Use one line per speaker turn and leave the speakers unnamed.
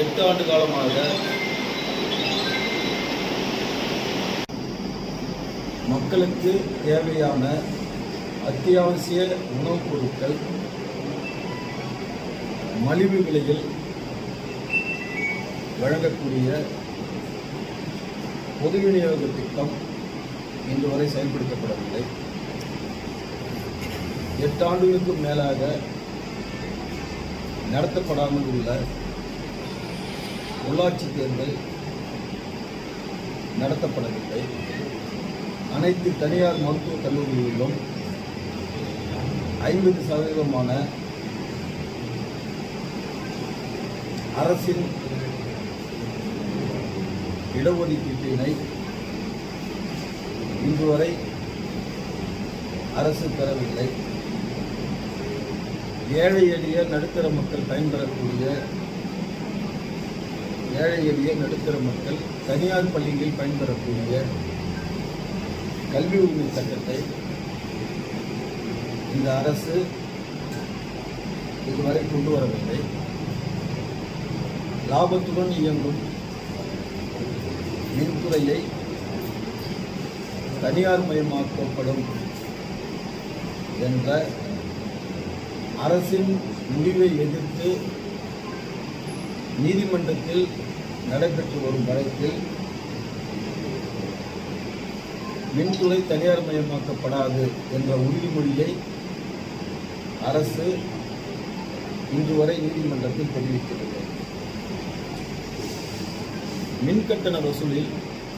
எட்டு ஆண்டு காலமாக மக்களுக்கு தேவையான அத்தியாவசிய உணவுப் பொருட்கள் மலிவு விலையில் வழங்கக்கூடிய பொது விநியோக திட்டம் இன்று வரை செயல்படுத்தப்படவில்லை. எட்டு ஆண்டுகளுக்கும் மேலாக நடத்தப்படாமல் உள்ள உள்ளாட்சி தேர்தல் நடத்தப்படவில்லை. அனைத்து தனியார் மருத்துவக் கல்லூரிகளிலும் ஐம்பது சதவீதமான அரசின் இடஒதுக்கீட்டினை இன்று வரை அரசு பெறவில்லை. ஏழை எளிய நடுத்தர மக்கள் பயன்பெறக்கூடிய ஏழை எளிய நடுத்தர மக்கள் தனியார் பள்ளிகளில் பயன்பெறக்கூடிய கல்வி உரிமை சட்டத்தை இந்த அரசு இதுவரை கொண்டு வரவில்லை. லாபத்துடன் இயங்கும் மின்துறையை தனியார் மயமாக்கப்படும் என்ற அரசின் முடிவை எதிர்த்து நீதிமன்றத்தில் நடைபெற்று வரும் வழக்கில் மின்துறை தனியார் மயமாக்கப்படாது என்ற உறுதிமொழியை அரசு இன்று வரை நீதிமன்றத்தில் தெரிவிக்கிறது மின் கட்டண வசூலில்